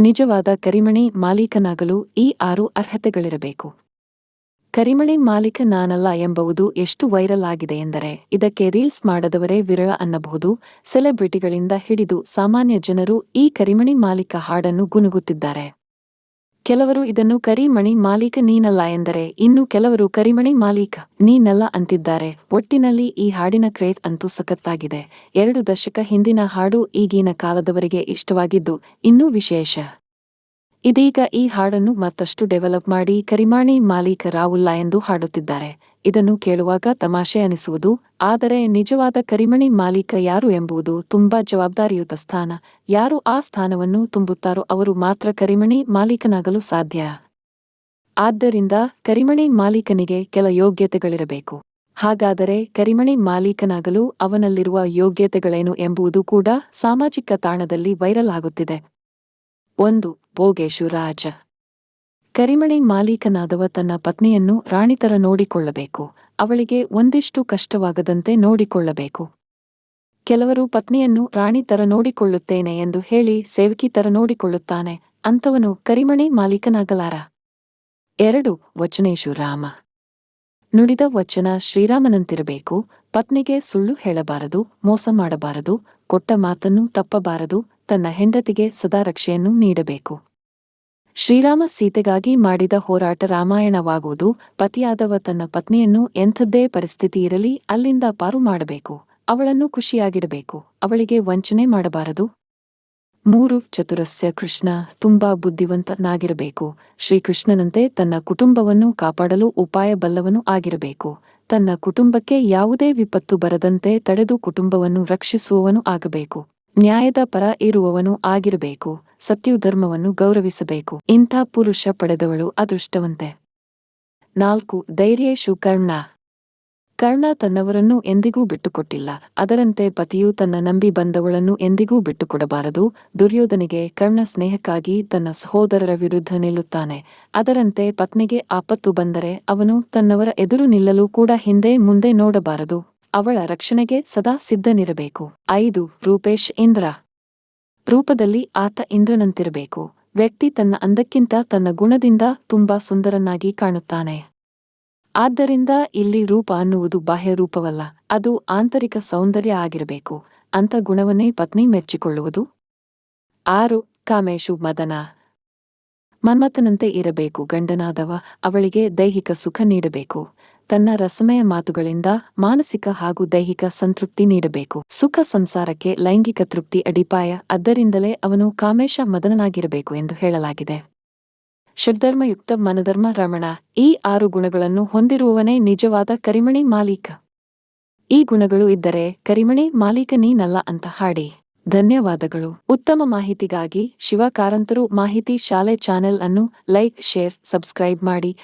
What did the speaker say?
ನಿಜವಾದ ಕರಿಮಣಿ ಮಾಲೀಕನಾಗಲು ಈ ಆರು ಅರ್ಹತೆಗಳಿರಬೇಕು. ಕರಿಮಣಿ ಮಾಲೀಕ ನಾನಲ್ಲ ಎಂಬುದು ಎಷ್ಟು ವೈರಲ್ ಆಗಿದೆ ಎಂದರೆ, ಇದಕ್ಕೆ ರೀಲ್ಸ್ ಮಾಡದವರೇ ವಿರಳ ಅನ್ನಬಹುದು, ಸೆಲೆಬ್ರಿಟಿಗಳಿಂದ ಹಿಡಿದು ಸಾಮಾನ್ಯ ಜನರು ಈ ಕರಿಮಣಿ ಮಾಲೀಕ ಹಾಡನ್ನು ಗುನುಗುತ್ತಿದ್ದಾರೆ. ಕೆಲವರು ಇದನ್ನು ಕರಿಮಣಿ ಮಾಲೀಕ ನೀನಲ್ಲ ಎಂದರೆ, ಇನ್ನು ಕೆಲವರು ಕರಿಮಣಿ ಮಾಲೀಕ ನೀನಲ್ಲ ಅಂತಿದ್ದಾರೆ. ಒಟ್ಟಿನಲ್ಲಿ ಈ ಹಾಡಿನ ಕ್ರೇತ್ ಅಂತೂ ಸಖತ್ತಾಗಿದೆ. ಎರಡು ದಶಕ ಹಿಂದಿನ ಹಾಡು ಈಗಿನ ಕಾಲದವರಿಗೆ ಇಷ್ಟವಾಗಿದ್ದು, ಇನ್ನೂ ವಿಶೇಷ. ಇದೀಗ ಈ ಹಾಡನ್ನು ಮತ್ತಷ್ಟು ಡೆವಲಪ್ ಮಾಡಿ ಕರಿಮಾಣಿ ಮಾಲೀಕ ರಾವುಲ್ಲ ಎಂದು ಹಾಡುತ್ತಿದ್ದಾರೆ. ಇದನ್ನು ಕೇಳುವಾಗ ತಮಾಷೆ ಅನಿಸುವುದು, ಆದರೆ ನಿಜವಾದ ಕರಿಮಣಿ ಮಾಲೀಕ ಯಾರು ಎಂಬುದು ತುಂಬಾ ಜವಾಬ್ದಾರಿಯುತ ಸ್ಥಾನ. ಯಾರು ಆ ಸ್ಥಾನವನ್ನು ತುಂಬುತ್ತಾರೋ ಅವರು ಮಾತ್ರ ಕರಿಮಣಿ ಮಾಲೀಕನಾಗಲು ಸಾಧ್ಯ. ಆದ್ದರಿಂದ ಕರಿಮಣಿ ಮಾಲೀಕನಿಗೆ ಕೆಲ ಯೋಗ್ಯತೆಗಳಿರಬೇಕು. ಹಾಗಾದರೆ ಕರಿಮಣಿ ಮಾಲೀಕನಾಗಲು ಅವನಲ್ಲಿರುವ ಯೋಗ್ಯತೆಗಳೇನು ಎಂಬುದು ಕೂಡ ಸಾಮಾಜಿಕ ತಾಣದಲ್ಲಿ ವೈರಲ್ ಆಗುತ್ತಿದೆ. ಒಂದು ಭೋಗೇಶು ರಾಜ ಕರಿಮಣಿ ಮಾಲೀಕನಾದವ ತನ್ನ ಪತ್ನಿಯನ್ನು ರಾಣಿತರ ನೋಡಿಕೊಳ್ಳಬೇಕು. ಅವಳಿಗೆ ಒಂದಿಷ್ಟು ಕಷ್ಟವಾಗದಂತೆ ನೋಡಿಕೊಳ್ಳಬೇಕು. ಕೆಲವರು ಪತ್ನಿಯನ್ನು ರಾಣಿ ತರ ನೋಡಿಕೊಳ್ಳುತ್ತೇನೆ ಎಂದು ಹೇಳಿ ಸೇವಕಿ ತರ ನೋಡಿಕೊಳ್ಳುತ್ತಾನೆ. ಅಂತವನು ಕರಿಮಣಿ ಮಾಲೀಕನಾಗಲಾರ? ಎರಡು, ವಚನೇಶು ರಾಮ. ನುಡಿದ ವಚನ ಶ್ರೀರಾಮನಂತಿರಬೇಕು. ಪತ್ನಿಗೆ ಸುಳ್ಳು ಹೇಳಬಾರದು, ಮೋಸ ಮಾಡಬಾರದು, ಕೊಟ್ಟ ಮಾತನ್ನು ತಪ್ಪಬಾರದು ತನ್ನ ಹೆಂಡತಿಗೆ ಸದಾ ರಕ್ಷೆಯನ್ನು ನೀಡಬೇಕು. ಶ್ರೀರಾಮ ಸೀತೆಗಾಗಿ ಮಾಡಿದ ಹೋರಾಟ ರಾಮಾಯಣವಾಗುವುದು, ಪತಿಯಾದವ ತನ್ನ ಪತ್ನಿಯನ್ನು ಎಂಥದ್ದೇ ಪರಿಸ್ಥಿತಿ ಇರಲಿ ಅಲ್ಲಿಂದ ಪಾರು ಮಾಡಬೇಕು, ಅವಳನ್ನು ಖುಷಿಯಾಗಿಡಬೇಕು, ಅವಳಿಗೆ ವಂಚನೆ ಮಾಡಬಾರದು. ಮೂರು, ಚತುರಸ್ಯ ಕೃಷ್ಣ ತುಂಬಾ ಬುದ್ಧಿವಂತನಾಗಿರಬೇಕು. ಶ್ರೀಕೃಷ್ಣನಂತೆ ತನ್ನ ಕುಟುಂಬವನ್ನು ಕಾಪಾಡಲು ಉಪಾಯ ಬಲ್ಲವನು ಆಗಿರಬೇಕು. ತನ್ನ ಕುಟುಂಬಕ್ಕೆ ಯಾವುದೇ ವಿಪತ್ತು ಬರದಂತೆ ತಡೆದು ಕುಟುಂಬವನ್ನು ರಕ್ಷಿಸುವವನು ಆಗಬೇಕು. ನ್ಯಾಯದ ಪರ ಇರುವವನು ಆಗಿರಬೇಕು ಸತ್ಯು ಧರ್ಮವನ್ನು ಗೌರವಿಸಬೇಕು. ಇಂಥ ಪುರುಷ ಪಡೆದವಳು ಅದೃಷ್ಟವಂತೆ. ನಾಲ್ಕು ಧೈರ್ಯೇಶು ಕರ್ಣ. ಕರ್ಣ ತನ್ನವರನ್ನು ಎಂದಿಗೂ ಬಿಟ್ಟುಕೊಟ್ಟಿಲ್ಲ, ಅದರಂತೆ ಪತಿಯು ತನ್ನ ನಂಬಿ ಬಂದವಳನ್ನು ಎಂದಿಗೂ ಬಿಟ್ಟುಕೊಡಬಾರದು. ದುರ್ಯೋಧನಿಗೆ ಕರ್ಣ ಸ್ನೇಹಕ್ಕಾಗಿ ತನ್ನ ಸಹೋದರರ ವಿರುದ್ಧ ನಿಲ್ಲುತ್ತಾನೆ, ಅದರಂತೆ ಪತ್ನಿಗೆ ಆಪತ್ತು ಬಂದರೆ ಅವನು ತನ್ನವರ ಎದುರು ನಿಲ್ಲಲು ಕೂಡ ಹಿಂದೆ ಮುಂದೆ ನೋಡಬಾರದು. ಅವಳ ರಕ್ಷಣೆಗೆ ಸದಾ ಸಿದ್ಧನಿರಬೇಕು. ಐದು, ರೂಪೇಶ್ ಇಂದ್ರ. ರೂಪದಲ್ಲಿ ಆತ ಇಂದ್ರನಂತಿರಬೇಕು. ವ್ಯಕ್ತಿ ತನ್ನ ಅಂದಕ್ಕಿಂತ ತನ್ನ ಗುಣದಿಂದ ತುಂಬಾ ಸುಂದರನಾಗಿ ಕಾಣುತ್ತಾನೆ. ಆದ್ದರಿಂದ ಇಲ್ಲಿ ರೂಪ ಅನ್ನುವುದು ಬಾಹ್ಯ ರೂಪವಲ್ಲ, ಅದು ಆಂತರಿಕ ಸೌಂದರ್ಯ ಆಗಿರಬೇಕು. ಅಂತ ಗುಣವನ್ನೇ ಪತ್ನಿ ಮೆಚ್ಚಿಕೊಳ್ಳುವುದು. ಆರು, ಕಾಮೇಶು ಮದನ. ಮನ್ಮಥನಂತೆ ಇರಬೇಕು, ಗಂಡನಾದವ ಅವಳಿಗೆ ದೈಹಿಕ ಸುಖ ನೀಡಬೇಕು. ತನ್ನ ರಸಮಯ ಮಾತುಗಳಿಂದ ಮಾನಸಿಕ ಹಾಗೂ ದೈಹಿಕ ಸಂತೃಪ್ತಿ ನೀಡಬೇಕು. ಸುಖ ಸಂಸಾರಕ್ಕೆ ಲೈಂಗಿಕ ತೃಪ್ತಿ ಅಡಿಪಾಯ, ಅದರಿಂದಲೇ ಅವನು ಕಾಮೇಶ ಮದನನಾಗಿರಬೇಕು ಎಂದು ಹೇಳಲಾಗಿದೆ. ಷಡ್ಧರ್ಮಯುಕ್ತ ಮನಧರ್ಮ ರಮಣ, ಈ ಆರು ಗುಣಗಳನ್ನು ಹೊಂದಿರುವವನೇ ನಿಜವಾದ ಕರಿಮಣಿ ಮಾಲೀಕ. ಈ ಗುಣಗಳು ಇದ್ದರೆ, ಕರಿಮಣಿ ಮಾಲೀಕ ನೀನಲ್ಲ ಅಂತ ಹಾಡಿ. ಧನ್ಯವಾದಗಳು. ಉತ್ತಮ ಮಾಹಿತಿಗಾಗಿ ಶಿವಕಾರಂತರು ಮಾಹಿತಿ ಶಾಲೆ ಚಾನೆಲ್ ಅನ್ನು ಲೈಕ್, ಶೇರ್, ಸಬ್ಸ್ಕ್ರೈಬ್ ಮಾಡಿ.